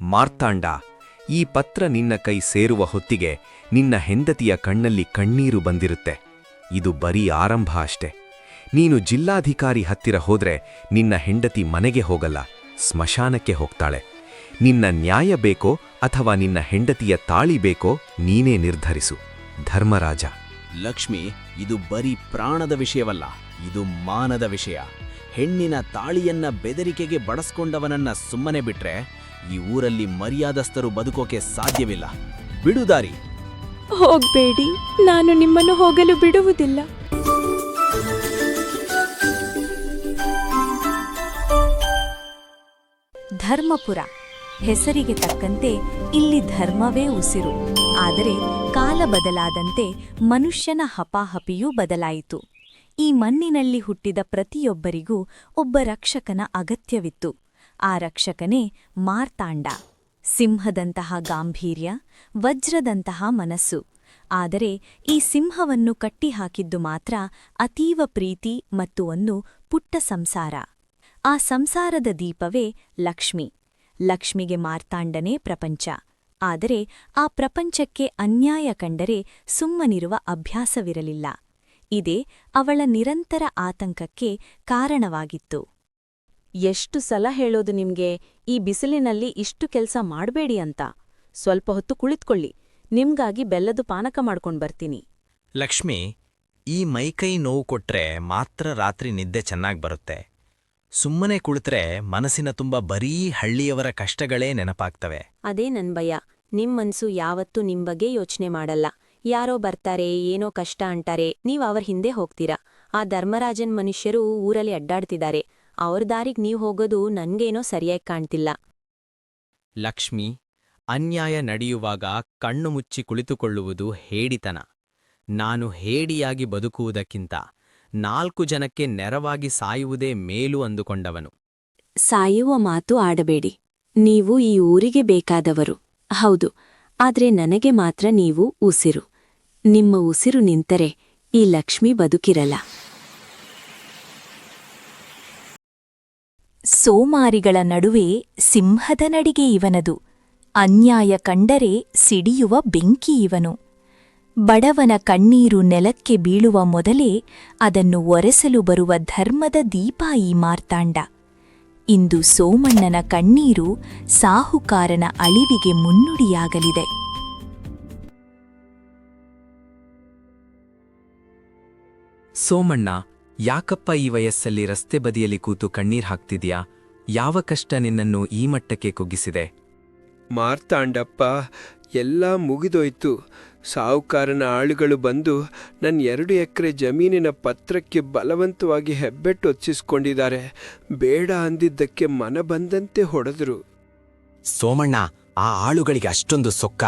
ಮಾರ್ತಾಂಡ, ಈ ಪತ್ರ ನಿನ್ನ ಕೈ ಸೇರುವ ಹೊತ್ತಿಗೆ ನಿನ್ನ ಹೆಂಡತಿಯ ಕಣ್ಣಲ್ಲಿ ಕಣ್ಣೀರು ಬಂದಿರುತ್ತೆ. ಇದು ಬರೀ ಆರಂಭ ಅಷ್ಟೆ. ನೀನು ಜಿಲ್ಲಾಧಿಕಾರಿ ಹತ್ತಿರ ಹೋದ್ರೆ ನಿನ್ನ ಹೆಂಡತಿ ಮನೆಗೆ ಹೋಗಲ್ಲ, ಸ್ಮಶಾನಕ್ಕೆ ಹೋಗ್ತಾಳೆ. ನಿನ್ನ ನ್ಯಾಯ ಬೇಕೋ ಅಥವಾ ನಿನ್ನ ಹೆಂಡತಿಯ ತಾಳಿ ಬೇಕೋ ನೀನೇ ನಿರ್ಧರಿಸು. ಧರ್ಮರಾಜ. ಲಕ್ಷ್ಮಿ, ಇದು ಬರೀ ಪ್ರಾಣದ ವಿಷಯವಲ್ಲ, ಇದು ಮಾನದ ವಿಷಯ. ಹೆಣ್ಣಿನ ತಾಳಿಯನ್ನ ಬೆದರಿಕೆಗೆ ಬಡಸ್ಕೊಂಡವನನ್ನ ಸುಮ್ಮನೆ ಬಿಟ್ರೆ ಈ ಊರಲ್ಲಿ ಮರ್ಯಾದಸ್ಥರು ಬದುಕೋಕೆ ಸಾಧ್ಯವಿಲ್ಲ. ಬಿಡುದಾರಿ ಹೋಗ್ಬೇಡಿ, ನಾನು ನಿಮ್ಮನ್ನು ಹೋಗಲು ಬಿಡುವುದಿಲ್ಲ. ಧರ್ಮಪುರ. ಹೆಸರಿಗೆ ತಕ್ಕಂತೆ ಇಲ್ಲಿ ಧರ್ಮವೇ ಉಸಿರು. ಆದರೆ ಕಾಲ ಬದಲಾದಂತೆ ಮನುಷ್ಯನ ಹಪಾಹಪಿಯೂ ಬದಲಾಯಿತು. ಈ ಮಣ್ಣಿನಲ್ಲಿ ಹುಟ್ಟಿದ ಪ್ರತಿಯೊಬ್ಬರಿಗೂ ಒಬ್ಬ ರಕ್ಷಕನ ಅಗತ್ಯವಿತ್ತು. ಆ ರಕ್ಷಕನೇ ಮಾರ್ತಾಂಡ. ಸಿಂಹದಂತಹ ಗಾಂಭೀರ್ಯ, ವಜ್ರದಂತಹ ಮನಸ್ಸು. ಆದರೆ ಈ ಸಿಂಹವನ್ನು ಕಟ್ಟಿಹಾಕಿದ್ದು ಮಾತ್ರ ಅತೀವ ಪ್ರೀತಿ ಮತ್ತು ಒಂದು ಪುಟ್ಟ ಸಂಸಾರ. ಆ ಸಂಸಾರದ ದೀಪವೇ ಲಕ್ಷ್ಮಿ. ಲಕ್ಷ್ಮಿಗೆ ಮಾರ್ತಾಂಡನೇ ಪ್ರಪಂಚ. ಆದರೆ ಆ ಪ್ರಪಂಚಕ್ಕೆ ಅನ್ಯಾಯ ಕಂಡರೆ ಸುಮ್ಮನಿರುವ ಅಭ್ಯಾಸವಿರಲಿಲ್ಲ. ಇದೇ ಅವಳ ನಿರಂತರ ಆತಂಕಕ್ಕೆ ಕಾರಣವಾಗಿತ್ತು. ಎಷ್ಟು ಸಲ ಹೇಳೋದು ನಿಮ್ಗೆ ಈ ಬಿಸಿಲಿನಲ್ಲಿ ಇಷ್ಟು ಕೆಲ್ಸ ಮಾಡಬೇಡಿ ಅಂತ. ಸ್ವಲ್ಪ ಹೊತ್ತು ಕುಳಿತ್ಕೊಳ್ಳಿ ನಿಮ್ಗಾಗಿ ಬೆಲ್ಲದು ಪಾನಕ ಮಾಡ್ಕೊಂಡ್ ಬರ್ತೀನಿ. ಲಕ್ಷ್ಮಿ ಈ ಮೈಕೈ ನೋವು ಕೊಟ್ರೆ ಮಾತ್ರ ರಾತ್ರಿ ನಿದ್ದೆ ಚೆನ್ನಾಗ್ ಬರುತ್ತೆ. ಸುಮ್ಮನೆ ಕುಳಿತ್ರೆ ಮನಸ್ಸಿನ ತುಂಬ ಬರೀ ಹಳ್ಳಿಯವರ ಕಷ್ಟಗಳೇ ನೆನಪಾಗ್ತವೆ. ಅದೇ ನನ್ ಭಯ. ನಿಮ್ ಮನ್ಸು ಯಾವತ್ತೂ ನಿಮ್ ಬಗ್ಗೆ ಯೋಚನೆ ಮಾಡಲ್ಲ. ಯಾರೋ ಬರ್ತಾರೆ ಏನೋ ಕಷ್ಟ ಅಂತಾರೆ ನೀವ್ ಅವ್ರ ಹಿಂದೆ ಹೋಗ್ತೀರಾ. ಆ ಧರ್ಮರಾಜನ್ ಮನುಷ್ಯರು ಊರಲ್ಲಿ ಅಡ್ಡಾಡ್ತಿದ್ದಾರೆ. ಅವ್ರ ದಾರಿಗ್ ನೀವ್ ಹೋಗೋದು ನನ್ಗೇನೋ ಸರಿಯಾಗಿ ಕಾಣ್ತಿಲ್ಲ. ಲಕ್ಷ್ಮಿ ಅನ್ಯಾಯ ನಡೆಯುವಾಗ ಕಣ್ಣು ಮುಚ್ಚಿ ಕುಳಿತುಕೊಳ್ಳುವುದು ಹೇಡಿತನ. ನಾನು ಹೇಡಿಯಾಗಿ ಬದುಕುವುದಕ್ಕಿಂತ ನಾಲ್ಕು ಜನಕ್ಕೆ ನೆರವಾಗಿ ಸಾಯುವುದೇ ಮೇಲು ಅಂದುಕೊಂಡವನು. ಸಾಯುವ ಮಾತು ಆಡಬೇಡಿ. ನೀವು ಈ ಊರಿಗೆ ಬೇಕಾದವರು. ಹೌದು ಆದ್ರೆ ನನಗೆ ಮಾತ್ರ ನೀವು ಉಸಿರು. ನಿಮ್ಮ ಉಸಿರು ನಿಂತರೆ ಈ ಲಕ್ಷ್ಮಿ ಬದುಕಿರಲ್ಲ. ಸೋಮಾರಿಗಳ ನಡುವೆ ಸಿಂಹದ ನಡಿಗೆ ಇವನದು. ಅನ್ಯಾಯ ಕಂಡರೆ ಸಿಡಿಯುವ ಬೆಂಕಿ ಇವನು. ಬಡವನ ಕಣ್ಣೀರು ನೆಲಕ್ಕೆ ಬೀಳುವ ಮೊದಲೇ ಅದನ್ನು ಒರೆಸಲು ಬರುವ ಧರ್ಮದ ದೀಪ ಈ ಮಾರ್ತಾಂಡ. ಇಂದು ಸೋಮಣ್ಣನ ಕಣ್ಣೀರು ಸಾಹುಕಾರನ ಅಳಿವಿಗೆ ಮುನ್ನುಡಿಯಾಗಲಿದೆ. ಸೋಮಣ್ಣ ಯಾಕಪ್ಪ ಈ ವಯಸ್ಸಲ್ಲಿ ರಸ್ತೆ ಬದಿಯಲ್ಲಿ ಕೂತು ಕಣ್ಣೀರ್ ಹಾಕ್ತಿದ್ಯಾ? ಯಾವ ಕಷ್ಟ ನಿನ್ನನ್ನು ಈ ಮಟ್ಟಕ್ಕೆ ಕುಗ್ಗಿಸಿದೆ? ಮಾರ್ತಾಂಡಪ್ಪ ಎಲ್ಲ ಮುಗಿದೋಯ್ತು. ಸಾಹುಕಾರನ ಆಳುಗಳು ಬಂದು ನನ್ನ ಎರಡು ಎಕರೆ ಜಮೀನಿನ ಪತ್ರಕ್ಕೆ ಬಲವಂತವಾಗಿ ಹೆಬ್ಬೆಟ್ಟು ಹೊಚ್ಚಿಸ್ಕೊಂಡಿದ್ದಾರೆ ಬೇಡ ಅಂದಿದ್ದಕ್ಕೆ ಮನ ಬಂದಂತೆ ಹೊಡೆದ್ರು. ಸೋಮಣ್ಣ ಆ ಆಳುಗಳಿಗೆ ಅಷ್ಟೊಂದು ಸೊಕ್ಕ.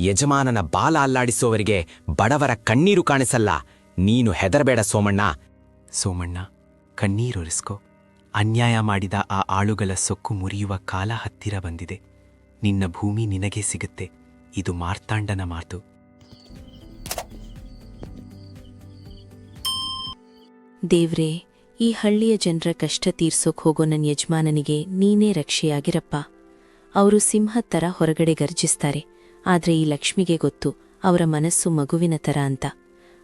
ಯಜಮಾನನ ಬಾಲ ಅಲ್ಲಾಡಿಸುವವರಿಗೆ ಬಡವರ ಕಣ್ಣೀರು ಕಾಣಿಸಲ್ಲ. ನೀನು ಹೆದರಬೇಡ ಸೋಮಣ್ಣ. ಸೋಮಣ್ಣ ಕಣ್ಣೀರೊರೆಸ್ಕೊ ಅನ್ಯಾಯ ಮಾಡಿದ ಆ ಆಳುಗಳ ಸೊಕ್ಕು ಮುರಿಯುವ ಕಾಲ ಹತ್ತಿರ ಬಂದಿದೆ. ನಿನ್ನ ಭೂಮಿ ನಿನಗೆ ಸಿಗುತ್ತೆ. ಇದು ಮಾರ್ತಾಂಡನ ಮಾತು. ದೇವ್ರೇ, ಈ ಹಳ್ಳಿಯ ಜನರ ಕಷ್ಟ ತೀರ್ಸೋಕ್ ಹೋಗೋ ನನ್ನ ಯಜಮಾನನಿಗೆ ನೀನೇ ರಕ್ಷೆಯಾಗಿರಪ್ಪ. ಅವರು ಸಿಂಹ ತರ ಹೊರಗಡೆ ಗರ್ಜಿಸ್ತಾರೆ. ಆದ್ರೆ ಈ ಲಕ್ಷ್ಮಿಗೆ ಗೊತ್ತು, ಅವರ ಮನಸ್ಸು ಮಗುವಿನ ತರ ಅಂತ.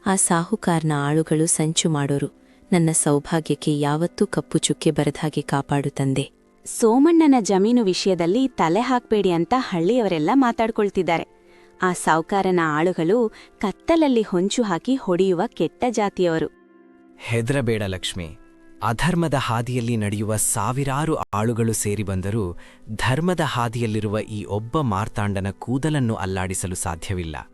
ಆ ಸಾಹುಕಾರನ ಆಳುಗಳು ಸಂಚು ಮಾಡೋರು. ನನ್ನ ಸೌಭಾಗ್ಯಕ್ಕೆ ಯಾವತ್ತೂ ಕಪ್ಪು ಚುಕ್ಕೆ ಬರದ್ಹಾಗೆ ಕಾಪಾಡು ತಂದೆ. ಸೋಮಣ್ಣನ ಜಮೀನು ವಿಷಯದಲ್ಲಿ ತಲೆ ಹಾಕ್ಬೇಡಿ ಅಂತ ಹಳ್ಳಿಯವರೆಲ್ಲ ಮಾತಾಡ್ಕೊಳ್ತಿದ್ದಾರೆ. ಆ ಸಾವುಕಾರನ ಆಳುಗಳು ಕತ್ತಲಲ್ಲಿ ಹೊಂಚು ಹಾಕಿ ಹೊಡೆಯುವ ಕೆಟ್ಟ ಜಾತಿಯವರು. ಹೆದರಬೇಡ ಲಕ್ಷ್ಮಿ. ಅಧರ್ಮದ ಹಾದಿಯಲ್ಲಿ ನಡೆಯುವ ಸಾವಿರಾರು ಆಳುಗಳು ಸೇರಿ ಬಂದರೂ ಧರ್ಮದ ಹಾದಿಯಲ್ಲಿರುವ ಈ ಒಬ್ಬ ಮಾರ್ತಾಂಡನ ಕೂದಲನ್ನು ಅಲ್ಲಾಡಿಸಲು ಸಾಧ್ಯವಿಲ್ಲ.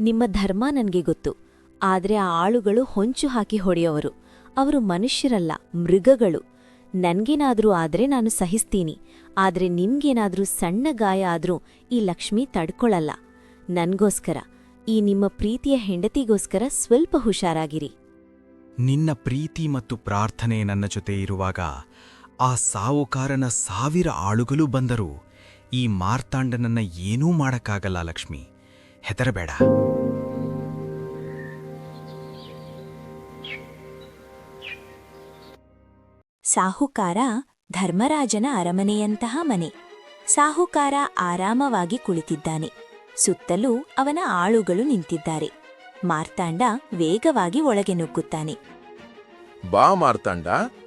ನಿಮ್ಮ ಧರ್ಮ ನನಗೆ ಗೊತ್ತು. ಆದ್ರೆ ಆ ಆಳುಗಳು ಹೊಂಚು ಹಾಕಿ ಹೊಡೆಯೋವರು. ಅವರು ಮನುಷ್ಯರಲ್ಲ, ಮೃಗಗಳು. ನನ್ಗೇನಾದ್ರೂ ಆದ್ರೆ ನಾನು ಸಹಿಸ್ತೀನಿ. ಆದ್ರೆ ನಿಮ್ಗೇನಾದ್ರೂ ಸಣ್ಣ ಗಾಯ ಆದ್ರೂ ಈ ಲಕ್ಷ್ಮಿ ತಡ್ಕೊಳಲ್ಲ. ನನ್ಗೋಸ್ಕರ, ಈ ನಿಮ್ಮ ಪ್ರೀತಿಯ ಹೆಂಡತಿಗೋಸ್ಕರ ಸ್ವಲ್ಪ ಹುಷಾರಾಗಿರಿ. ನಿನ್ನ ಪ್ರೀತಿ ಮತ್ತು ಪ್ರಾರ್ಥನೆ ನನ್ನ ಜೊತೆ ಇರುವಾಗ ಆ ಸಾವುಕಾರನ ಸಾವಿರ ಆಳುಗಳು ಬಂದರೂ ಈ ಮಾರ್ತಾಂಡನನ್ನ ಏನೂ ಮಾಡಕ್ಕಾಗಲ್ಲ ಲಕ್ಷ್ಮಿ. ಹೆದರಬೇಡ. ಸಾಹುಕಾರ ಧರ್ಮರಾಜನ ಅರಮನೆಯಂತಹ ಮನೆ. ಸಾಹುಕಾರ ಆರಾಮವಾಗಿ ಕುಳಿತಿದ್ದಾನೆ. ಸುತ್ತಲೂ ಅವನ ಆಳುಗಳು ನಿಂತಿದ್ದಾರೆ. ಮಾರ್ತಾಂಡ ವೇಗವಾಗಿ ಒಳಗೆ ನುಗ್ಗುತ್ತಾನೆ. ಬಾ ಮಾರ್ತಾಂಡ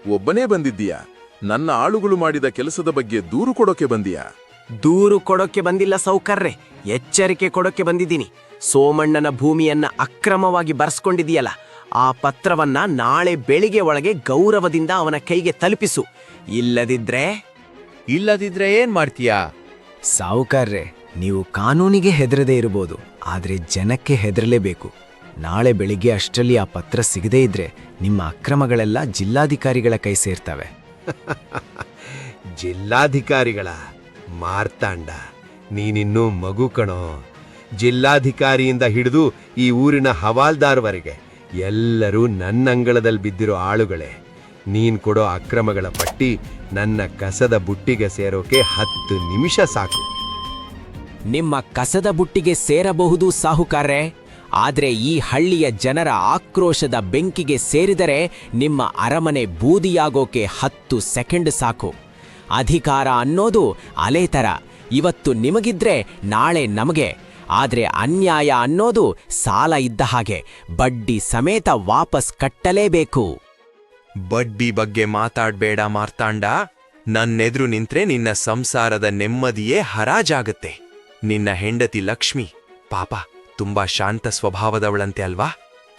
ಒಬ್ಬನೇ ಬಂದಿದ್ದೀಯಾ? ನನ್ನ ಆಳುಗಳು ಮಾಡಿದ ಕೆಲಸದ ಬಗ್ಗೆ ದೂರು ಕೊಡೋಕೆ ಬಂದಿಯಾ? ದೂರು ಕೊಡೋಕೆ ಬಂದಿಲ್ಲ ಸೌಕರ್ರೆ. ಎಚ್ಚರಿಕೆ ಕೊಡೋಕೆ ಬಂದಿದ್ದೀನಿ. ಸೋಮಣ್ಣನ ಭೂಮಿಯನ್ನ ಅಕ್ರಮವಾಗಿ ಬರ್ಸ್ಕೊಂಡಿದೀಯಲ್ಲ ಆ ಪತ್ರವನ್ನ ನಾಳೆ ಬೆಳಿಗ್ಗೆ ಒಳಗೆ ಗೌರವದಿಂದ ಅವನ ಕೈಗೆ ತಲುಪಿಸು. ಇಲ್ಲದಿದ್ರೆ? ಇಲ್ಲದಿದ್ರೆ ಏನ್ ಮಾಡ್ತೀಯಾ? ಸಾವುಕಾರ್ರೆ ನೀವು ಕಾನೂನಿಗೆ ಹೆದರದೇ ಇರಬಹುದು ಆದ್ರೆ ಜನಕ್ಕೆ ಹೆದರಲೇಬೇಕು. ನಾಳೆ ಬೆಳಿಗ್ಗೆ ಅಷ್ಟರಲ್ಲಿ ಆ ಪತ್ರ ಸಿಗದೇ ಇದ್ರೆ ನಿಮ್ಮ ಅಕ್ರಮಗಳೆಲ್ಲ ಜಿಲ್ಲಾಧಿಕಾರಿಗಳ ಕೈ ಸೇರ್ತವೆ. ಜಿಲ್ಲಾಧಿಕಾರಿಗಳ ಮಾರ್ತಾಂಡ ನೀನಿನ್ನೂ ಮಗು ಕಣೋ. ಜಿಲ್ಲಾಧಿಕಾರಿಯಿಂದ ಹಿಡಿದು ಈ ಊರಿನ ಹವಾಲ್ದಾರ್ವರೆಗೆ ಎಲ್ಲರೂ ನನ್ನ ಅಂಗಳದಲ್ಲಿ ಬಿದ್ದಿರೋ ಆಳುಗಳೇ, ನೀನ್ ಕೊಡೋ ಅಕ್ರಮಗಳ ಪಟ್ಟಿ ನನ್ನ ಕಸದ ಬುಟ್ಟಿಗೆ ಸೇರೋಕೆ ಹತ್ತು ನಿಮಿಷ ಸಾಕು. ನಿಮ್ಮ ಕಸದ ಬುಟ್ಟಿಗೆ ಸೇರಬಹುದು ಸಾಹುಕಾರ್ರೆ, ಆದರೆ ಈ ಹಳ್ಳಿಯ ಜನರ ಆಕ್ರೋಶದ ಬೆಂಕಿಗೆ ಸೇರಿದರೆ ನಿಮ್ಮ ಅರಮನೆ ಬೂದಿಯಾಗೋಕೆ ಹತ್ತು ಸೆಕೆಂಡ್ ಸಾಕು. ಅಧಿಕಾರ ಅನ್ನೋದು ಅಲೆ ಥರ ಇವತ್ತು ನಿಮಗಿದ್ರೆ ನಾಳೆ ನಮಗೆ. ಆದ್ರೆ ಅನ್ಯಾಯ ಅನ್ನೋದು ಸಾಲ ಇದ್ದ ಹಾಗೆ ಬಡ್ಡಿ ಸಮೇತ ವಾಪಸ್ ಕಟ್ಟಲೇಬೇಕು. ಬಡ್ಡಿ ಬಗ್ಗೆ ಮಾತಾಡ್ಬೇಡ ಮಾರ್ತಾಂಡ. ನನ್ನೆದುರು ನಿಂತ್ರೆ ನಿನ್ನ ಸಂಸಾರದ ನೆಮ್ಮದಿಯೇ ಹರಾಜಾಗತ್ತೆ. ನಿನ್ನ ಹೆಂಡತಿ ಲಕ್ಷ್ಮಿ ಪಾಪ ತುಂಬಾ ಶಾಂತ ಸ್ವಭಾವದವಳಂತೆ ಅಲ್ವಾ?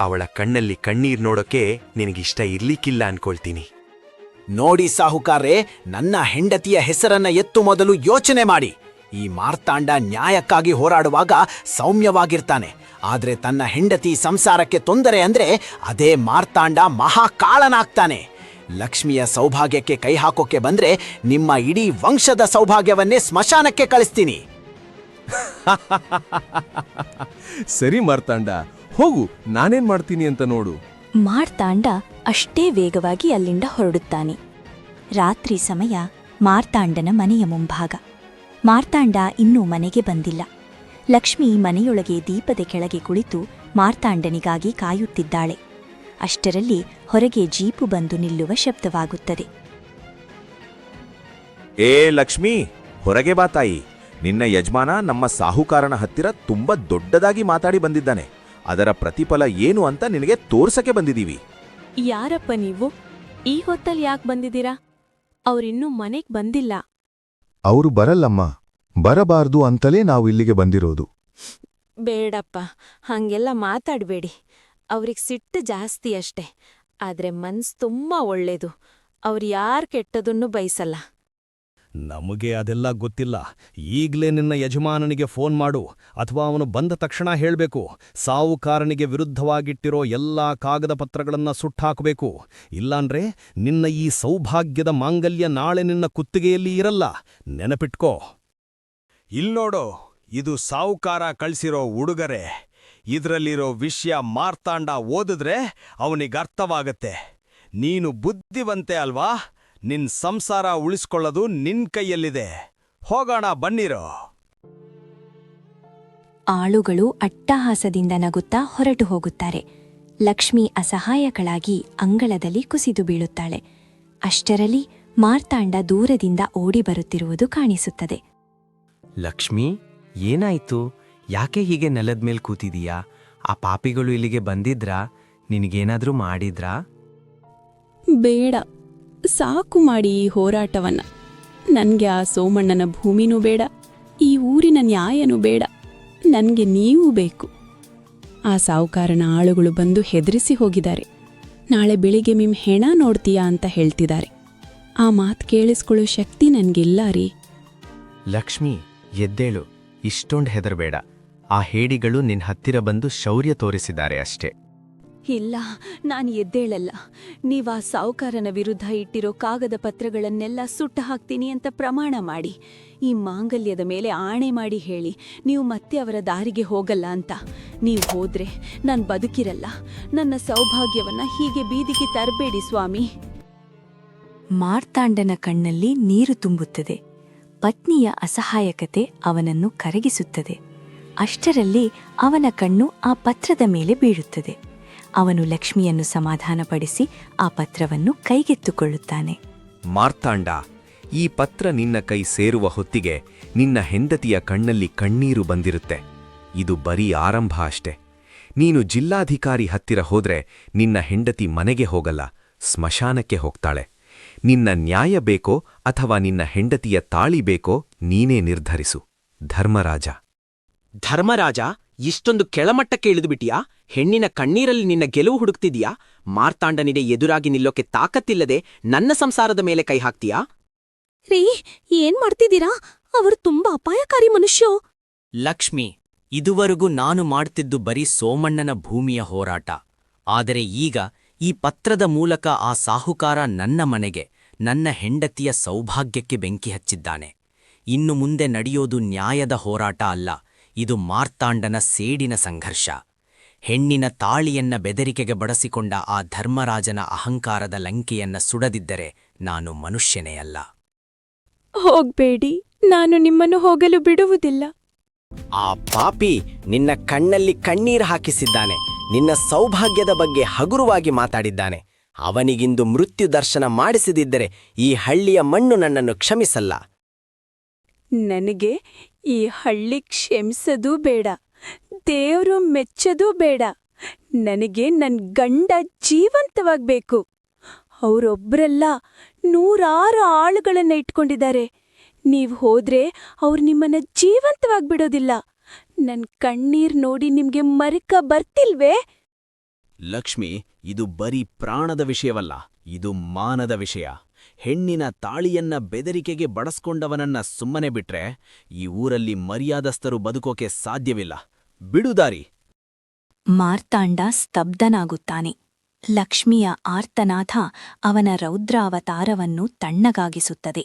ಅವಳ ಕಣ್ಣಲ್ಲಿ ಕಣ್ಣೀರ್ ನೋಡೋಕೆ ನಿನಗಿಷ್ಟ ಇರ್ಲಿಕ್ಕಿಲ್ಲ ಅನ್ಕೊಳ್ತೀನಿ. ನೋಡಿ ಸಾಹುಕಾರೆ ನನ್ನ ಹೆಂಡತಿಯ ಹೆಸರನ್ನ ಎತ್ತು ಮೊದಲು ಯೋಚನೆ ಮಾಡಿ. ಈ ಮಾರ್ತಾಂಡ ನ್ಯಾಯಕ್ಕಾಗಿ ಹೋರಾಡುವಾಗ ಸೌಮ್ಯವಾಗಿರ್ತಾನೆ. ಆದರೆ ತನ್ನ ಹೆಂಡತಿ ಸಂಸಾರಕ್ಕೆ ತೊಂದರೆ ಅಂದರೆ ಅದೇ ಮಾರ್ತಾಂಡ ಮಹಾಕಾಳನಾಗ್ತಾನೆ. ಲಕ್ಷ್ಮಿಯ ಸೌಭಾಗ್ಯಕ್ಕೆ ಕೈ ಹಾಕೋಕೆ ಬಂದರೆ ನಿಮ್ಮ ಇಡೀ ವಂಶದ ಸೌಭಾಗ್ಯವನ್ನೇ ಸ್ಮಶಾನಕ್ಕೆ ಕಳಿಸ್ತೀನಿ. ಸರಿ ಮಾರ್ತಾಂಡ ಹೋಗು ನಾನೇನ್ ಮಾಡ್ತೀನಿ ಅಂತ ನೋಡು. ಮಾರ್ತಾಂಡ ಅಷ್ಟೇ ವೇಗವಾಗಿ ಅಲ್ಲಿಂದ ಹೊರಡುತ್ತಾನೆ. ರಾತ್ರಿ ಸಮಯ ಮಾರ್ತಾಂಡನ ಮನೆಯ ಮುಂಭಾಗ. ಮಾರ್ತಾಂಡ ಇನ್ನೂ ಮನೆಗೆ ಬಂದಿಲ್ಲ. ಲಕ್ಷ್ಮಿ ಮನೆಯೊಳಗೆ ದೀಪದ ಕೆಳಗೆ ಕುಳಿತು ಮಾರ್ತಾಂಡನಿಗಾಗಿ ಕಾಯುತ್ತಿದ್ದಾಳೆ. ಅಷ್ಟರಲ್ಲಿ ಹೊರಗೆ ಜೀಪು ಬಂದು ನಿಲ್ಲುವ ಶಬ್ದವಾಗುತ್ತದೆ. ಏ ಲಕ್ಷ್ಮಿ ಹೊರಗೆ ಬಾ ತಾಯಿ. ನಿನ್ನ ಯಜಮಾನ ನಮ್ಮ ಸಾಹುಕಾರನ ಹತ್ತಿರ ತುಂಬಾ ದೊಡ್ಡದಾಗಿ ಮಾತಾಡಿ ಬಂದಿದ್ದಾನೆ. ಅದರ ಪ್ರತಿಫಲ ಏನು ಅಂತ ನಿನಗೆ ತೋರ್ಸಕ್ಕೆ ಬಂದಿದ್ದೀವಿ. ಯಾರಪ್ಪ ನೀವು? ಈ ಹೊತ್ತಲ್ಲಿ ಯಾಕೆ ಬಂದಿದ್ದೀರಾ? ಅವರಿನ್ನೂ ಮನೆಗೆ ಬಂದಿಲ್ಲ. ಅವರು ಬರಲ್ಲಮ್ಮ, ಬರಬಾರ್ದು ಅಂತಲೇ ನಾವು ಇಲ್ಲಿಗೆ ಬಂದಿರೋದು. ಬೇಡಪ್ಪ, ಹಂಗೆಲ್ಲ ಮಾತಾಡ್ಬೇಡಿ. ಅವ್ರಿಗೆ ಸಿಟ್ಟು ಜಾಸ್ತಿ ಅಷ್ಟೆ. ಆದ್ರೆ ಮನ್ಸ್ ತುಂಬಾ ಒಳ್ಳೇದು. ಅವ್ರು ಯಾರ್ ಕೆಟ್ಟದನ್ನು ಬಯಸಲ್ಲ. ನಮಗೆ ಅದೆಲ್ಲ ಗೊತ್ತಿಲ್ಲ. ಈಗಲೇ ನಿನ್ನ ಯಜಮಾನನಿಗೆ ಫೋನ್ ಮಾಡು, ಅಥವಾ ಅವನು ಬಂದ ತಕ್ಷಣ ಹೇಳಬೇಕು, ಸಾವುಕಾರನಿಗೆ ವಿರುದ್ಧವಾಗಿಟ್ಟಿರೋ ಎಲ್ಲಾ ಕಾಗದ ಪತ್ರಗಳನ್ನು ಸುಟ್ಟಾಕಬೇಕು. ಇಲ್ಲಾಂದ್ರೆ ನಿನ್ನ ಈ ಸೌಭಾಗ್ಯದ ಮಾಂಗಲ್ಯ ನಾಳೆ ನಿನ್ನ ಕುತ್ತಿಗೆಯಲ್ಲಿ ಇರಲ್ಲ. ನೆನಪಿಟ್ಕೋ. ಇಲ್ನೋಡು ಇದು ಸಾವುಕಾರ ಕಳ್ಸಿರೋ ಉಡುಗೊರೆ. ಇದರಲ್ಲಿರೋ ವಿಷಯ ಮಾರ್ತಾಂಡ ಓದಿದ್ರೆ ಅವನಿಗರ್ಥವಾಗತ್ತೆ. ನೀನು ಬುದ್ಧಿವಂತೆ ಅಲ್ವಾ? ನಿನ್ ಸಂಸಾರ ಉಳಿಸ್ಕೊಳ್ಳೋದು ನಿನ್ ಕೈಯಲ್ಲಿದೆ. ಹೋಗೋಣ ಬನ್ನಿರೋ. ಆಳುಗಳು ಅಟ್ಟಹಾಸದಿಂದ ನಗುತ್ತಾ ಹೊರಟು ಹೋಗುತ್ತಾರೆ. ಲಕ್ಷ್ಮಿ ಅಸಹಾಯಕಳಾಗಿ ಅಂಗಳದಲ್ಲಿ ಕುಸಿದು ಬೀಳುತ್ತಾಳೆ. ಅಷ್ಟರಲ್ಲಿ ಮಾರ್ತಾಂಡ ದೂರದಿಂದ ಓಡಿ ಬರುತ್ತಿರುವುದು ಕಾಣಿಸುತ್ತದೆ. ಲಕ್ಷ್ಮಿ ಏನಾಯ್ತು? ಯಾಕೆ ಹೀಗೆ ನೆಲದ ಮೇಲೆ ಕೂತಿದೀಯಾ? ಆ ಪಾಪಿಗಳು ಇಲ್ಲಿಗೆ ಬಂದಿದ್ರಾ? ನಿನಗೇನಾದ್ರೂ ಮಾಡಿದ್ರಾ? ಬೇಡ. ಸಾಕು ಮಾಡಿ ಈ ಹೋರಾಟವನ್ನ. ನನಗೆ ಆ ಸೋಮಣ್ಣನ ಭೂಮಿನೂ ಬೇಡ, ಈ ಊರಿನ ನ್ಯಾಯನೂ ಬೇಡ, ನನಗೆ ನೀವು ಬೇಕು. ಆ ಸಾಹುಕಾರನ ಆಳುಗಳು ಬಂದು ಹೆದರಿಸಿ ಹೋಗಿದ್ದಾರೆ. ನಾಳೆ ಬೆಳಿಗ್ಗೆ ನಿಮ್ ಹೆಣ ನೋಡ್ತೀಯಾ ಅಂತ ಹೇಳ್ತಿದ್ದಾರೆ. ಆ ಮಾತು ಕೇಳಿಸ್ಕೊಳ್ಳೋ ಶಕ್ತಿ ನನಗಿಲ್ಲ ರೀ. ಲಕ್ಷ್ಮಿ, ಎದ್ದೇಳು ಇಷ್ಟೊಂದು ಹೆದರಬೇಡ. ಆ ಹೇಡಿಗಳು ನಿನ್ನ ಹತ್ತಿರ ಬಂದು ಶೌರ್ಯ ತೋರಿಸಿದ್ದಾರೆ ಅಷ್ಟೇ. ಇಲ್ಲ, ನಾನು ಎದ್ದೇಳಲ್ಲ. ನೀವಾ ಸಾಹುಕಾರನ ವಿರುದ್ಧ ಇಟ್ಟಿರೋ ಕಾಗದ ಪತ್ರಗಳನ್ನೆಲ್ಲ ಸುಟ್ಟು ಹಾಕ್ತೀನಿ ಅಂತ ಪ್ರಮಾಣ ಮಾಡಿ. ಈ ಮಾಂಗಲ್ಯದ ಮೇಲೆ ಆಣೆ ಮಾಡಿ ಹೇಳಿ, ನೀವು ಮತ್ತೆ ಅವರ ದಾರಿಗೆ ಹೋಗಲ್ಲ ಅಂತ. ನೀವು ಹೋದ್ರೆ ನಾನು ಬದುಕಿರಲ್ಲ. ನನ್ನ ಸೌಭಾಗ್ಯವನ್ನ ಹೀಗೆ ಬೀದಿಗೆ ತರಬೇಡಿ ಸ್ವಾಮಿ. ಮಾರ್ತಾಂಡನ ಕಣ್ಣಲ್ಲಿ ನೀರು ತುಂಬುತ್ತದೆ. ಪತ್ನಿಯ ಅಸಹಾಯಕತೆ ಅವನನ್ನು ಕರಗಿಸುತ್ತದೆ. ಅಷ್ಟರಲ್ಲಿ ಅವನ ಕಣ್ಣು ಆ ಪತ್ರದ ಮೇಲೆ ಬೀಳುತ್ತದೆ. ಅವನು ಲಕ್ಷ್ಮಿಯನ್ನು ಸಮಾಧಾನಪಡಿಸಿ ಆ ಪತ್ರವನ್ನು ಕೈಗೆತ್ತುಕೊಳ್ಳುತ್ತಾನೆ. ಮಾರ್ತಾಂಡ ಈ ಪತ್ರ ನಿನ್ನ ಕೈ ಸೇರುವ ಹೊತ್ತಿಗೆ ನಿನ್ನ ಹೆಂಡತಿಯ ಕಣ್ಣಲ್ಲಿ ಕಣ್ಣೀರು ಬಂದಿರುತ್ತೆ. ಇದು ಬರೀ ಆರಂಭ ಅಷ್ಟೆ. ನೀನು ಜಿಲ್ಲಾಧಿಕಾರಿ ಹತ್ತಿರ ಹೋದ್ರೆ ನಿನ್ನ ಹೆಂಡತಿ ಮನೆಗೆ ಹೋಗಲ್ಲ ಸ್ಮಶಾನಕ್ಕೆ ಹೋಗ್ತಾಳೆ. ನಿನ್ನ ನ್ಯಾಯ ಬೇಕೋ ಅಥವಾ ನಿನ್ನ ಹೆಂಡತಿಯ ತಾಳಿ ಬೇಕೋ ನೀನೇ ನಿರ್ಧರಿಸು. ಧರ್ಮರಾಜ. ಧರ್ಮರಾಜ ಇಷ್ಟೊಂದು ಕೆಳಮಟ್ಟಕ್ಕೆ ಇಳಿದುಬಿಟ್ಟಿಯಾ? ಹೆಣ್ಣಿನ ಕಣ್ಣೀರಲ್ಲಿ ನಿನ್ನ ಗೆಲುವು ಹುಡುಕ್ತಿದೀಯಾ? ಮಾರ್ತಾಂಡನಿಗೆ ಎದುರಾಗಿ ನಿಲ್ಲೋಕೆ ತಾಕತ್ತಿಲ್ಲದೆ ನನ್ನ ಸಂಸಾರದ ಮೇಲೆ ಕೈ ಹಾಕ್ತೀಯಾ? ರೀ ಏನ್ ಮಾಡ್ತಿದ್ದೀರಾ? ಅವರು ತುಂಬಾ ಅಪಾಯಕಾರಿ ಮನುಷ್ಯ. ಲಕ್ಷ್ಮಿ ಇದುವರೆಗೂ ನಾನು ಮಾಡ್ತಿದ್ದು ಬರೀ ಸೋಮಣ್ಣನ ಭೂಮಿಯ ಹೋರಾಟ. ಆದರೆ ಈಗ ಈ ಪತ್ರದ ಮೂಲಕ ಆ ಸಾಹುಕಾರ ನನ್ನ ಮನೆಗೆ ನನ್ನ ಹೆಂಡತಿಯ ಸೌಭಾಗ್ಯಕ್ಕೆ ಬೆಂಕಿ ಹಚ್ಚಿದ್ದಾನೆ. ಇನ್ನು ಮುಂದೆ ನಡೆಯೋದು ನ್ಯಾಯದ ಹೋರಾಟ ಅಲ್ಲ. ಇದು ಮಾರ್ತಾಂಡನ ಸೇಡಿನ ಸಂಘರ್ಷ. ಹೆಣ್ಣಿನ ತಾಳಿಯನ್ನ ಬೆದರಿಕೆಗೆ ಬಡಸಿಕೊಂಡ ಆ ಧರ್ಮರಾಜನ ಅಹಂಕಾರದ ಲಂಕೆಯನ್ನ ಸುಡದಿದ್ದರೆ ನಾನು ಮನುಷ್ಯನೇ ಅಲ್ಲ. ಹೋಗ್ಬೇಡಿ ನಾನು ನಿಮ್ಮನ್ನು ಹೋಗಲು ಬಿಡುವುದಿಲ್ಲ. ಆ ಪಾಪಿ ನಿನ್ನ ಕಣ್ಣಲ್ಲಿ ಕಣ್ಣೀರು ಹಾಕಿಸಿದ್ದಾನೆ ನಿನ್ನ ಸೌಭಾಗ್ಯದ ಬಗ್ಗೆ ಹಗುರವಾಗಿ ಮಾತಾಡಿದ್ದಾನೆ. ಅವನಿಗಿಂದು ಮೃತ್ಯು ದರ್ಶನ ಮಾಡಿಸದಿದ್ದರೆ ಈ ಹಳ್ಳಿಯ ಮಣ್ಣು ನನ್ನನ್ನು ಕ್ಷಮಿಸಲ್ಲ. ನನಗೆ ಈ ಹಳ್ಳಿ ಕ್ಷಮಿಸದೂ ಬೇಡ, ದೇವ್ರು ಮೆಚ್ಚದೂ ಬೇಡ. ನನಗೆ ನನ್ ಗಂಡ ಜೀವಂತವಾಗ್ಬೇಕು. ಅವರೊಬ್ಬರೆಲ್ಲ ನೂರಾರು ಆಳುಗಳನ್ನ ಇಟ್ಕೊಂಡಿದ್ದಾರೆ. ನೀವ್ ಹೋದ್ರೆ ಅವ್ರು ನಿಮ್ಮನ್ನ ಜೀವಂತವಾಗ್ಬಿಡೋದಿಲ್ಲ. ನನ್ ಕಣ್ಣೀರ್ ನೋಡಿ ನಿಮ್ಗೆ ಮರಕ ಬರ್ತಿಲ್ವೇ? ಲಕ್ಷ್ಮಿ, ಇದು ಬರೀ ಪ್ರಾಣದ ವಿಷಯವಲ್ಲ, ಇದು ಮಾನದ ವಿಷಯ. ಹೆಣ್ಣಿನ ತಾಳಿಯನ್ನ ಬೆದರಿಕೆಗೆ ಬಡಸ್ಕೊಂಡವನನ್ನ ಸುಮ್ಮನೆ ಬಿಟ್ರೆ ಈ ಊರಲ್ಲಿ ಮರ್ಯಾದಸ್ಥರು ಬದುಕೋಕೆ ಸಾಧ್ಯವಿಲ್ಲ. ಬಿಡುದಾರಿ ಮಾರ್ತಾಂಡ ಸ್ತಬ್ಧನಾಗುತ್ತಾನೆ. ಲಕ್ಷ್ಮಿಯ ಆರ್ತನಾಥ ಅವನ ರೌದ್ರಾವತಾರವನ್ನು ತಣ್ಣಗಾಗಿಸುತ್ತದೆ.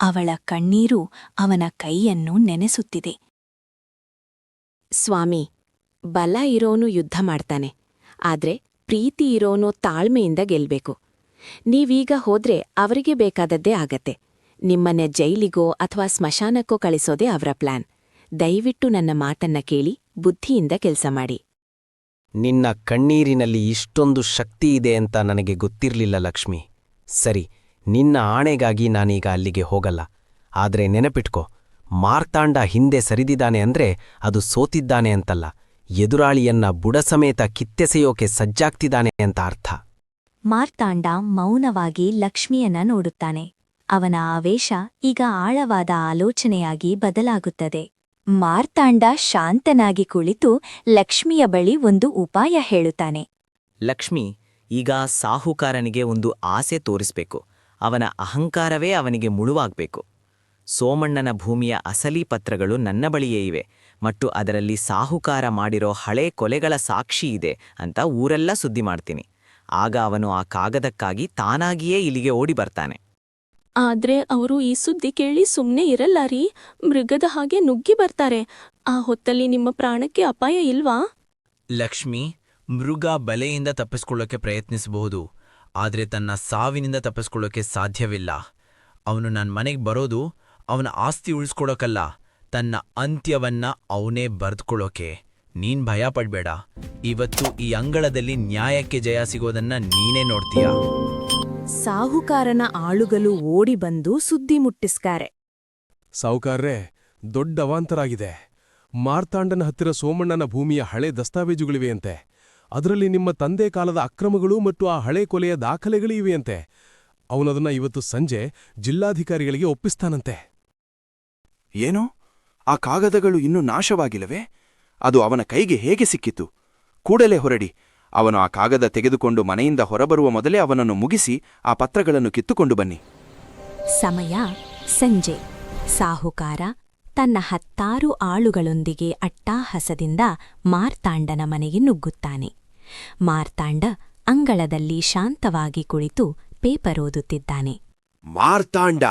ಅವಳ ಕಣ್ಣೀರು ಅವನ ಕೈಯನ್ನು ನೆನೆಸುತ್ತಿದೆ. ಸ್ವಾಮಿ ಬಲ ಇರೋನು ಯುದ್ಧ ಮಾಡ್ತಾನೆ. ಆದ್ರೆ ಪ್ರೀತಿ ಇರೋನು ತಾಳ್ಮೆಯಿಂದ ಗೆಲ್ಬೇಕು. ನೀವೀಗ ಹೋದ್ರೆ ಅವರಿಗೆ ಬೇಕಾದದ್ದೇ ಆಗತ್ತೆ. ನಿಮ್ಮನ್ನ ಜೈಲಿಗೋ ಅಥವಾ ಸ್ಮಶಾನಕ್ಕೋ ಕಳಿಸೋದೇ ಅವರ ಪ್ಲಾನ್. ದಯವಿಟ್ಟು ನನ್ನ ಮಾತನ್ನ ಕೇಳಿ, ಬುದ್ಧಿಯಿಂದ ಕೆಲಸ ಮಾಡಿ. ನಿನ್ನ ಕಣ್ಣೀರಿನಲ್ಲಿ ಇಷ್ಟೊಂದು ಶಕ್ತಿ ಇದೆ ಅಂತ ನನಗೆ ಗೊತ್ತಿರಲಿಲ್ಲ ಲಕ್ಷ್ಮಿ. ಸರಿ, ನಿನ್ನ ಆಣೆಗಾಗಿ ನಾನೀಗ ಅಲ್ಲಿಗೆ ಹೋಗಲ್ಲ. ಆದರೆ ನೆನಪಿಟ್ಕೋ, ಮಾರ್ತಾಂಡ ಹಿಂದೆ ಸರಿದಿದ್ದಾನೆ ಅಂದ್ರೆ ಅದು ಸೋತಿದ್ದಾನೆ ಅಂತಲ್ಲ. ಎದುರಾಳಿಯನ್ನ ಬುಡಸಮೇತ ಕಿತ್ತೆಸೆಯೋಕೆ ಸಜ್ಜಾಗ್ತಿದ್ದಾನೆ ಅಂತ ಅರ್ಥ. ಮಾರ್ತಾಂಡ ಮೌನವಾಗಿ ಲಕ್ಷ್ಮಿಯನ್ನ ನೋಡುತ್ತಾನೆ. ಅವನ ಆವೇಶ ಈಗ ಆಳವಾದ ಆಲೋಚನೆಯಾಗಿ ಬದಲಾಗುತ್ತದೆ. ಮಾರ್ತಾಂಡ ಶಾಂತನಾಗಿ ಕುಳಿತು ಲಕ್ಷ್ಮಿಯ ಬಳಿ ಒಂದು ಉಪಾಯ ಹೇಳುತ್ತಾನೆ. ಲಕ್ಷ್ಮಿ, ಈಗ ಸಾಹುಕಾರನಿಗೆ ಒಂದು ಆಸೆ ತೋರಿಸ್ಬೇಕು. ಅವನ ಅಹಂಕಾರವೇ ಅವನಿಗೆ ಮುಳುವಾಗ್ಬೇಕು. ಸೋಮಣ್ಣನ ಭೂಮಿಯ ಅಸಲಿ ಪತ್ರಗಳು ನನ್ನ ಬಳಿಯೇ ಇವೆ. ಮತ್ತು ಅದರಲ್ಲಿ ಸಾಹುಕಾರ ಮಾಡಿರೋ ಹಳೆ ಕೊಲೆಗಳ ಸಾಕ್ಷಿ ಇದೆ ಅಂತ ಊರೆಲ್ಲ ಸುದ್ದಿ ಮಾಡ್ತೀನಿ. ಆಗ ಅವನು ಆ ಕಾಗದಕ್ಕಾಗಿ ತಾನಾಗಿಯೇ ಇಲ್ಲಿಗೆ ಓಡಿ ಬರ್ತಾನೆ. ಆದ್ರೆ ಅವರು ಈ ಸುದ್ದಿ ಕೇಳಿ ಸುಮ್ನೆ ಇರಲ್ಲ ರೀ ಮೃಗದ ಹಾಗೆ ನುಗ್ಗಿ ಬರ್ತಾರೆ. ಆ ಹೊತ್ತಲ್ಲಿ ನಿಮ್ಮ ಪ್ರಾಣಕ್ಕೆ ಅಪಾಯ ಇಲ್ವಾ? ಲಕ್ಷ್ಮಿ ಮೃಗ ಬಲೆಯಿಂದ ತಪ್ಪಿಸ್ಕೊಳ್ಳೋಕೆ ಪ್ರಯತ್ನಿಸಬಹುದು ಆದ್ರೆ ತನ್ನ ಸಾವಿನಿಂದ ತಪ್ಪಿಸ್ಕೊಳ್ಳೋಕೆ ಸಾಧ್ಯವಿಲ್ಲ. ಅವನು ನನ್ನ ಮನೆಗೆ ಬರೋದು ಅವನ ಆಸ್ತಿ ಉಳಿಸ್ಕೊಳ್ಳೋಕಲ್ಲ ತನ್ನ ಅಂತ್ಯವನ್ನ ಅವನೇ ಬರೆದುಕೊಳ್ಳೋಕೆ. ನೀನ್ ಭಯ ಪಡ್ಬೇಡ ಇವತ್ತು ಈ ಅಂಗಳದಲ್ಲಿ ನ್ಯಾಯಕ್ಕೆ ಜಯ ಸಿಗೋದನ್ನ ನೀನೇ ನೋಡ್ತೀಯ? ಸಾಹುಕಾರನ ಆಳುಗಳು ಓಡಿ ಬಂದು ಸುದ್ದಿ ಮುಟ್ಟಿಸ್ಕಾರೆ. ಸಾಹುಕಾರ್ರೆ ದೊಡ್ಡ ಅವಾಂತರಾಗಿದೆ. ಮಾರ್ತಾಂಡನ ಹತ್ತಿರ ಸೋಮಣ್ಣನ ಭೂಮಿಯ ಹಳೆ ದಸ್ತಾವೇಜುಗಳಿವೆಯಂತೆ. ಅದರಲ್ಲಿ ನಿಮ್ಮ ತಂದೆ ಕಾಲದ ಅಕ್ರಮಗಳು ಮತ್ತು ಆ ಹಳೆ ಕೊಲೆಯ ದಾಖಲೆಗಳೂ ಇವೆಯಂತೆ. ಅವನದನ್ನ ಇವತ್ತು ಸಂಜೆ ಜಿಲ್ಲಾಧಿಕಾರಿಗಳಿಗೆ ಒಪ್ಪಿಸ್ತಾನಂತೆ. ಏನು? ಆ ಕಾಗದಗಳು ಇನ್ನೂ ನಾಶವಾಗಿಲ್ಲವೇ? ಅದು ಅವನ ಕೈಗೆ ಹೇಗೆ ಸಿಕ್ಕಿತು? ಕೂಡಲೇ ಹೊರಡಿ. ಅವನು ಆ ಕಾಗದ ತೆಗೆದುಕೊಂಡು ಮನೆಯಿಂದ ಹೊರಬರುವ ಮೊದಲೇ ಅವನನ್ನು ಮುಗಿಸಿ ಆ ಪತ್ರಗಳನ್ನು ಕಿತ್ತುಕೊಂಡು ಬನ್ನಿ. ಸಮಯ ಸಂಜೆ. ಸಾಹುಕಾರ ತನ್ನ ಹತ್ತಾರು ಆಳುಗಳೊಂದಿಗೆ ಅಟ್ಟಾಹಸದಿಂದ ಮಾರ್ತಾಂಡನ ಮನೆಗೆ ನುಗ್ಗುತ್ತಾನೆ. ಮಾರ್ತಾಂಡ ಅಂಗಳದಲ್ಲಿ ಶಾಂತವಾಗಿ ಕುಳಿತು ಪೇಪರ್ ಓದುತ್ತಿದ್ದಾನೆ. ಮಾರ್ತಾಂಡ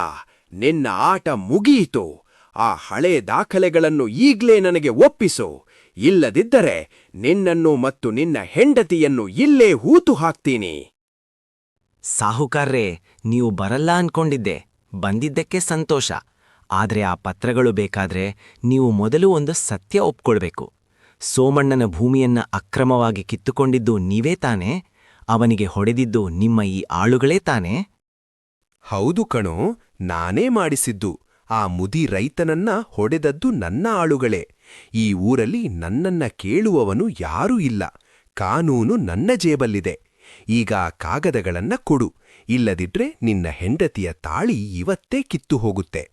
ನಿನ್ನ ಆಟ ಮುಗಿಯಿತು ಆ ಹಳೆ ದಾಖಲೆಗಳನ್ನು ಈಗ್ಲೇ ನನಗೆ ಒಪ್ಪಿಸು. ಇಲ್ಲದಿದ್ದರೆ ನಿನ್ನನ್ನು ಮತ್ತು ನಿನ್ನ ಹೆಂಡತಿಯನ್ನು ಇಲ್ಲೇ ಹೂತು ಹಾಕ್ತೀನಿ. ಸಾಹುಕಾರ್ರೇ ನೀವು ಬರಲ್ಲ ಅನ್ಕೊಂಡಿದ್ದೆ. ಬಂದಿದ್ದಕ್ಕೆ ಸಂತೋಷ. ಆದರೆ ಆ ಪತ್ರಗಳು ಬೇಕಾದ್ರೆ ನೀವು ಮೊದಲು ಒಂದು ಸತ್ಯ ಒಪ್ಕೊಳ್ಬೇಕು. ಸೋಮಣ್ಣನ ಭೂಮಿಯನ್ನ ಅಕ್ರಮವಾಗಿ ಕಿತ್ತುಕೊಂಡಿದ್ದು ನೀವೇ ತಾನೇ? ಅವನಿಗೆ ಹೊಡೆದಿದ್ದು ನಿಮ್ಮ ಈ ಆಳುಗಳೇ ತಾನೇ? ಹೌದು ಕಣೋ ನಾನೇ ಮಾಡಿಸಿದ್ದು. ಆ ಮುದಿ ರೈತನನ್ನ ಹೊಡೆದದ್ದು ನನ್ನ ಆಳುಗಳೇ. ಈ ಊರಲ್ಲಿ ನನ್ನನ್ನ ಕೇಳುವವನು ಯಾರೂ ಇಲ್ಲ. ಕಾನೂನು ನನ್ನ ಜೇಬಲ್ಲಿದೆ. ಈಗ ಕಾಗದಗಳನ್ನ ಕೊಡು. ಇಲ್ಲದಿದ್ರೆ ನಿನ್ನ ಹೆಂಡತಿಯ ತಾಳಿ ಇವತ್ತೇ ಕಿತ್ತು ಹೋಗುತ್ತೆ.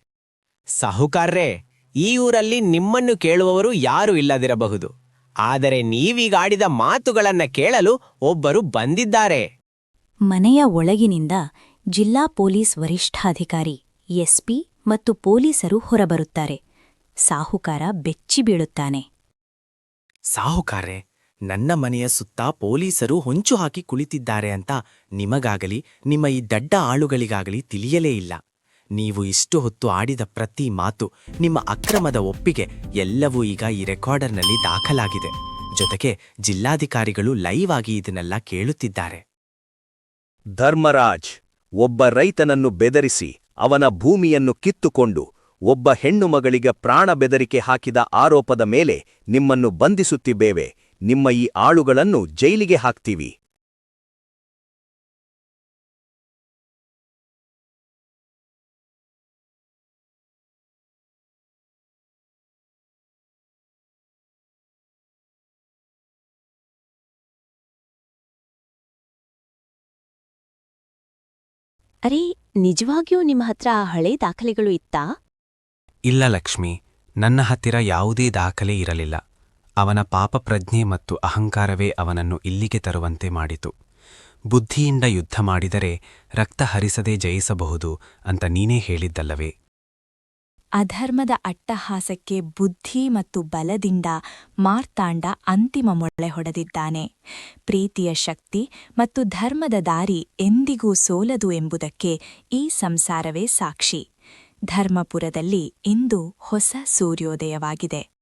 ಸಾಹುಕಾರ್ರೇ ಈ ಊರಲ್ಲಿ ನಿಮ್ಮನ್ನು ಕೇಳುವವರು ಯಾರೂ ಇಲ್ಲದಿರಬಹುದು. ಆದರೆ ನೀವೀಗ ಆಡಿದ ಮಾತುಗಳನ್ನ ಕೇಳಲು ಒಬ್ಬರು ಬಂದಿದ್ದಾರೆ. ಮನೆಯ ಒಳಗಿನಿಂದ ಜಿಲ್ಲಾ ಪೊಲೀಸ್ ವರಿಷ್ಠಾಧಿಕಾರಿ ಎಸ್ಪಿ ಮತ್ತು ಪೊಲೀಸರು ಹೊರಬರುತ್ತಾರೆ. ಸಾಹುಕಾರ ಬೆಚ್ಚಿ ಬೀಳುತ್ತಾನೆ. ಸಾಹುಕಾರೆ ನನ್ನ ಮನೆಯ ಸುತ್ತ ಪೊಲೀಸರು ಹೊಂಚು ಹಾಕಿ ಕುಳಿತಿದ್ದಾರೆ ಅಂತ ನಿಮಗಾಗಲಿ ನಿಮ್ಮ ಈ ದಡ್ಡ ಆಳುಗಳಿಗಾಗಲಿ ತಿಳಿಯಲೇ ಇಲ್ಲ. ನೀವು ಇಷ್ಟು ಹೊತ್ತು ಆಡಿದ ಪ್ರತಿ ಮಾತು ನಿಮ್ಮ ಅಕ್ರಮದ ಒಪ್ಪಿಗೆ ಎಲ್ಲವೂ ಈಗ ಈ ರೆಕಾರ್ಡರ್ನಲ್ಲಿ ದಾಖಲಾಗಿದೆ. ಜೊತೆಗೆ ಜಿಲ್ಲಾಧಿಕಾರಿಗಳು ಲೈವ್ ಆಗಿ ಇದನ್ನೆಲ್ಲ ಕೇಳುತ್ತಿದ್ದಾರೆ. ಧರ್ಮರಾಜ್ ಒಬ್ಬ ರೈತನನ್ನು ಬೆದರಿಸಿ ಅವನ ಭೂಮಿಯನ್ನು ಕಿತ್ತುಕೊಂಡು ಒಬ್ಬ ಹೆಣ್ಣು ಮಗಳಿಗೆ ಪ್ರಾಣ ಬೆದರಿಕೆ ಹಾಕಿದ ಆರೋಪದ ಮೇಲೆ ನಿಮ್ಮನ್ನು ಬಂಧಿಸುತ್ತಿದ್ದೇವೆ. ನಿಮ್ಮ ಈ ಆಳುಗಳನ್ನು ಜೈಲಿಗೆ ಹಾಕ್ತೀವಿ. ಅರೇ, ನಿಜವಾಗಿಯೂ ನಿಮ್ಮ ಹತ್ರ ಆ ಹಳೆ ದಾಖಲೆಗಳು ಇತ್ತಾ? ಇಲ್ಲ ಲಕ್ಷ್ಮಿ, ನನ್ನ ಹತ್ತಿರ ಯಾವುದೇ ದಾಖಲೆ ಇರಲಿಲ್ಲ. ಅವನ ಪಾಪ ಪ್ರಜ್ಞೆ ಮತ್ತು ಅಹಂಕಾರವೇ ಅವನನ್ನು ಇಲ್ಲಿಗೆ ತರುವಂತೆ ಮಾಡಿತು. ಬುದ್ಧಿಯಿಂದ ಯುದ್ಧ ಮಾಡಿದರೆ ರಕ್ತ ಹರಿಸದೆ ಜಯಿಸಬಹುದು ಅಂತ ನೀನೇ ಹೇಳಿದ್ದಲ್ಲವೇ? ಅಧರ್ಮದ ಅಟ್ಟಹಾಸಕ್ಕೆ ಬುದ್ಧಿ ಮತ್ತು ಬಲದಿಂದ ಮಾರ್ತಾಂಡ ಅಂತಿಮ ಮೊಳೆ ಹೊಡೆದಿದ್ದಾನೆ. ಪ್ರೀತಿಯ ಶಕ್ತಿ ಮತ್ತು ಧರ್ಮದ ದಾರಿ ಎಂದಿಗೂ ಸೋಲದು ಎಂಬುದಕ್ಕೆ ಈ ಸಂಸಾರವೇ ಸಾಕ್ಷಿ. ಧರ್ಮಪುರದಲ್ಲಿ ಇಂದು ಹೊಸ ಸೂರ್ಯೋದಯವಾಗಿದೆ.